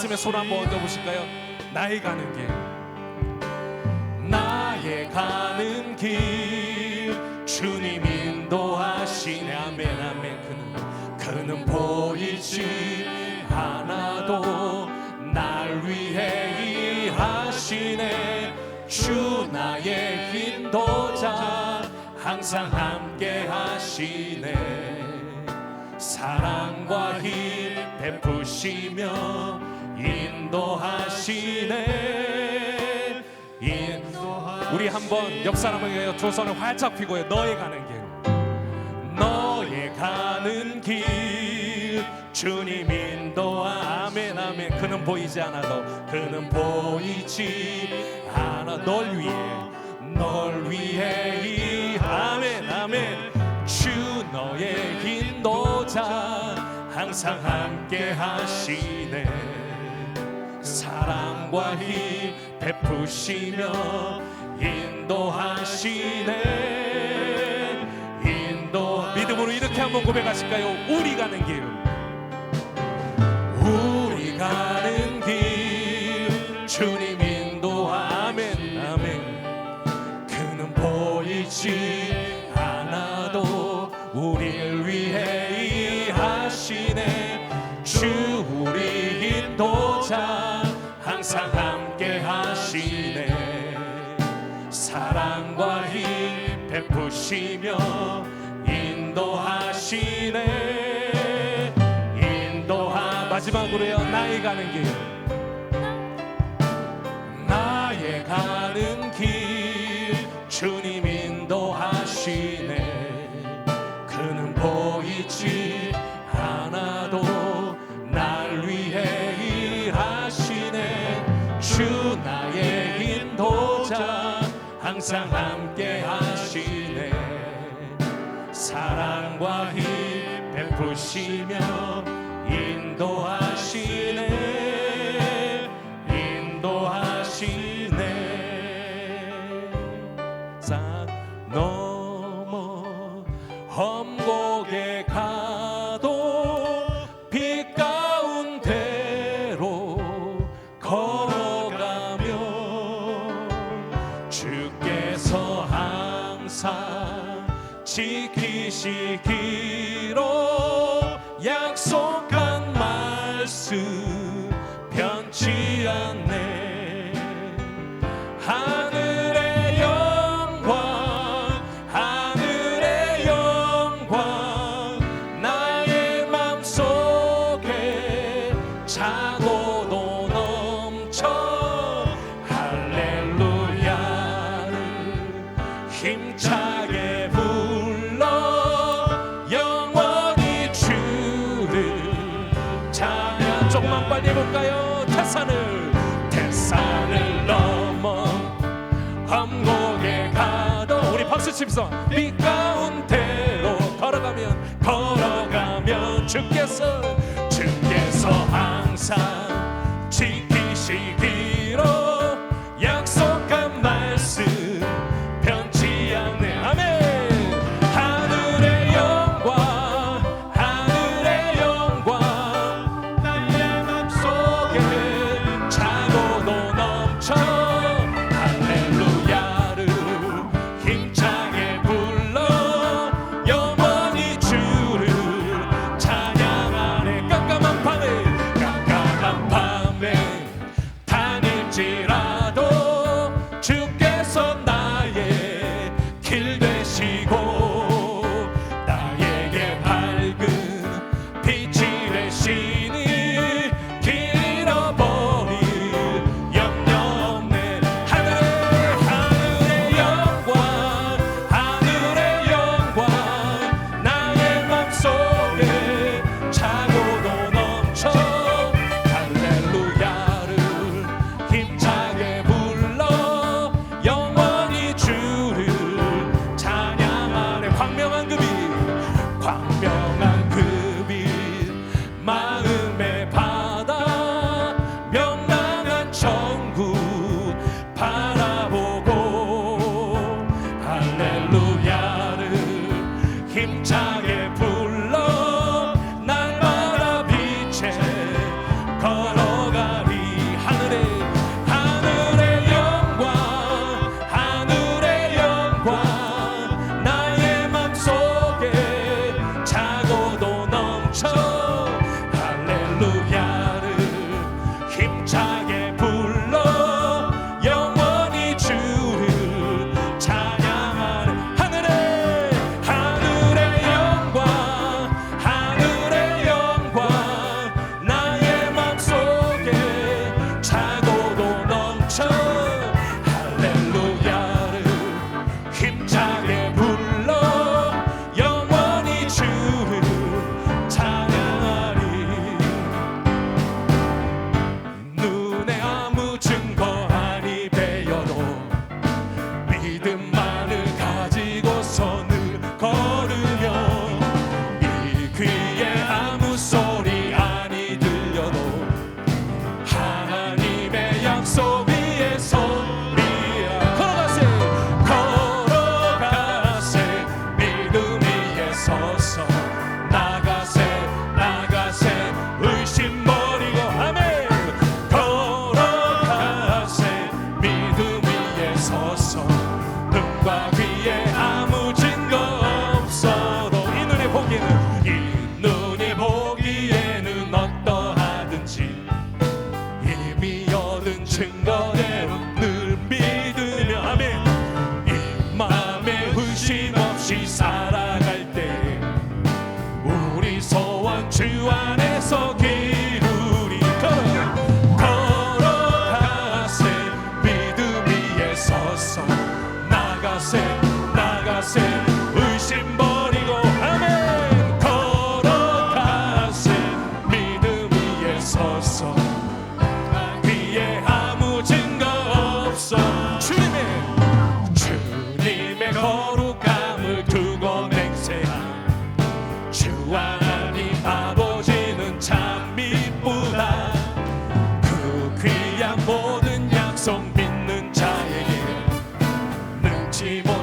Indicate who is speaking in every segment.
Speaker 1: 가슴에 손 한번 얹어 보실까요? 나의 가는 길. 나의 가는 길. 주님 인도하시네. 아멘 아멘. 그는 그는 보이지 않아도 날 위해 일하시네. 주 나의 인도자 항상 함께 하시네. 사랑과 힘 베푸시며 인도하시네. 인도 우리 한번 옆 사람에게 두 손을 활짝 펴고요 너의 가는 길 너의 가는 길. 주님 인도하 아멘 아멘. 그는 보이지 않아도 그는 보이지 않아. 널 위해 널 위해 이 아멘 아멘. 주 너의 인도자 항상 함께 하시네 사랑과 힘 베푸시며 인도하시네. 인도. 믿음으로 이렇게 한번 고백하실까요? 우리 가는 길 사랑과 힘 베푸시며 인도하시네. 인도하 마지막으로요. 나의 가는 길. 나의 가는 길. 주님 인도하시네 항상 함께 하시네. 사랑과 힘 베푸시며 지키시기로 약속한 말씀 변치 않네 칩서 빛 가운데로 걸어가면 걸어가면 주께서 주께서 항상 said Simon.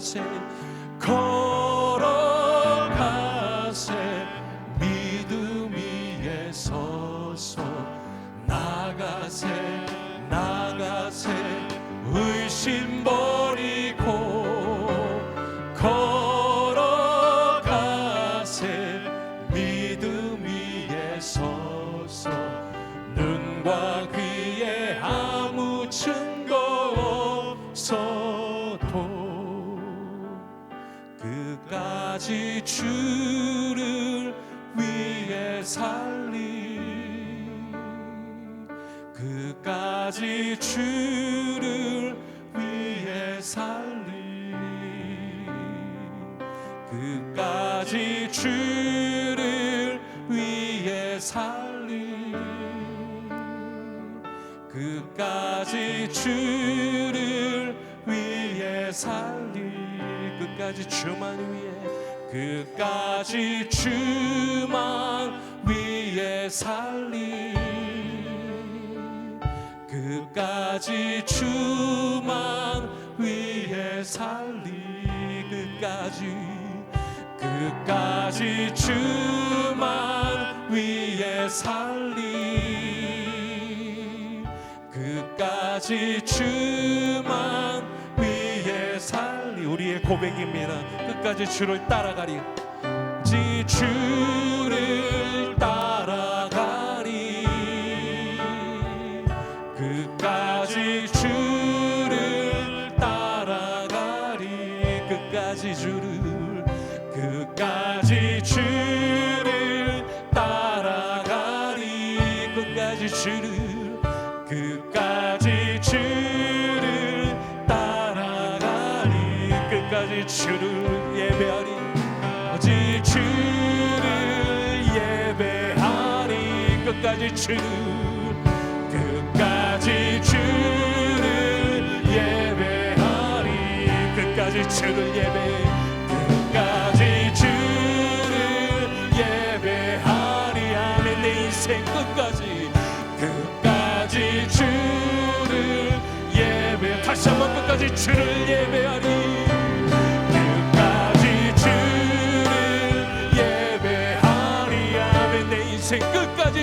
Speaker 1: saying, Come. 살림 끝까지 주를 위해 살림 끝까지 주만 위해 끝까지 주만 위해 살림 끝까지 주만 위해 살림 끝까지 끝까지 주만 다시 주만 위에 살리 우리의 고백입니다. 끝까지 주를 따라가리. 지 주를 따라가리. 끝까지 주를 따라가리. 끝까지 주를 끝까지 주를 따라가리. 끝까지 주를 끝까지 끝까지 주를 예배하리. 끝까지 주를 예배 끝까지 주를 예배하리. 아멘. 내 인생 끝까지 끝까지 주를 예배 다시 한번 끝까지 주를 예배하리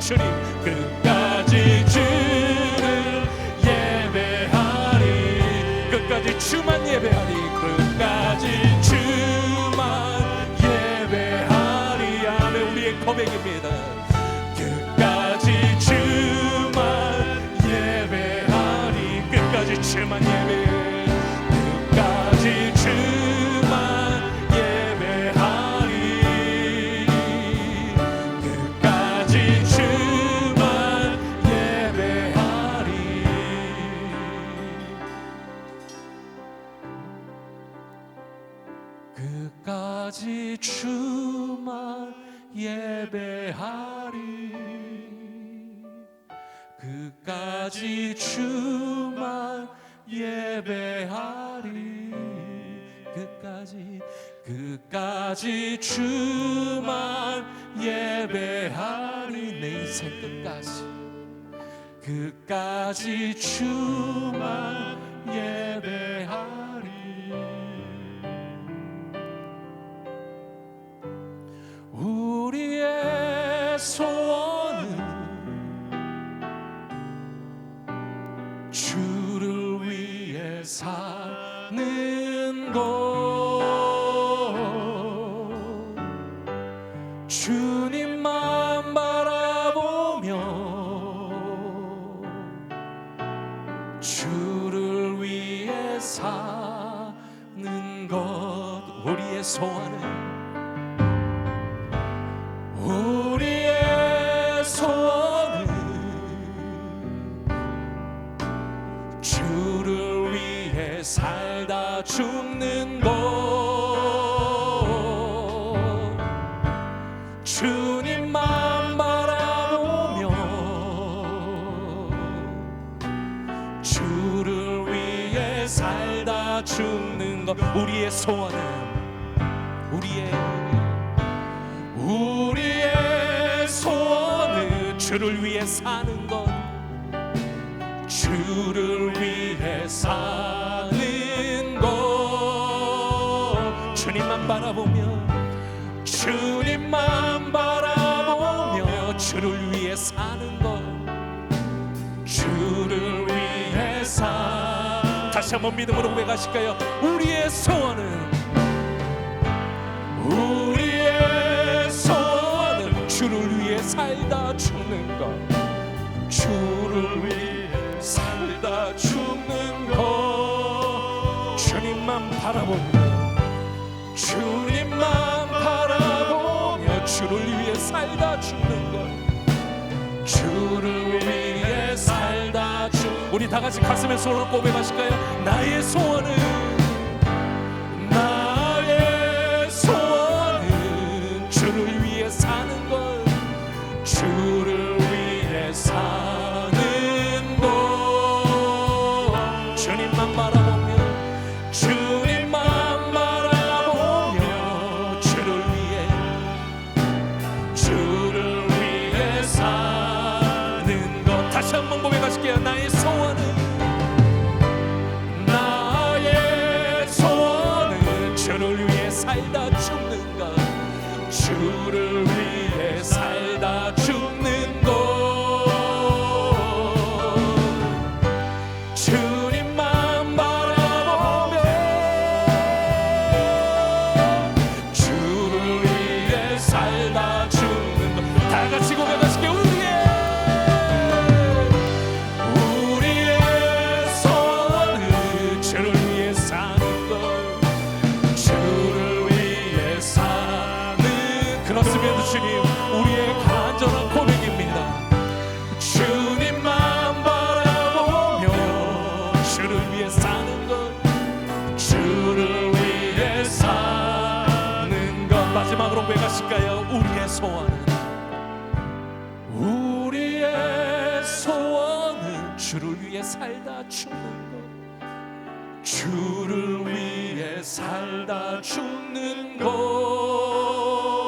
Speaker 1: 주님 끝까지 주를 예배하리. 끝까지 주만 예배하리. 끝까지 주만 예배하리. 아멘. 우리의 고백입니다. 끝까지 주만 예배하리. 끝까지 주만 예배 끝까 예배하리. 끝까지 끝까지 주만 예배하리. 내 인생 끝까지. 끝까지 주만 예배하리. 우리의 소 사는 것 죽는 것. 주님만 바라보며 주를 위해 살다 죽는 것. 우리의 소원은 우리의 우리의 소원은 주를 위해 사는 것. 주를 위해 사는 주님만 바라보며 주님만 바라보며 주를 위해 사는 것 주를 위해 사. 다시 한번 믿음으로 고백하실까요? 우리의 소원은 우리의 소원은 주를 위해 살다 죽는 것 주를 위해 살다 죽는 것. 주님만 바라보며 주님만 바라보며 주를 위해 살다 죽는 것. 주를 위해 살다 죽 우리 다 같이 가슴에 손을 고백하실까요? 나의 소원은 소원은 우리의 소원은 주를 위해 살다 죽는 것 주를 위해 살다 죽는 것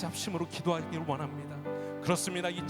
Speaker 1: 같이 합심으로 기도하기를 원합니다. 그렇습니다. 이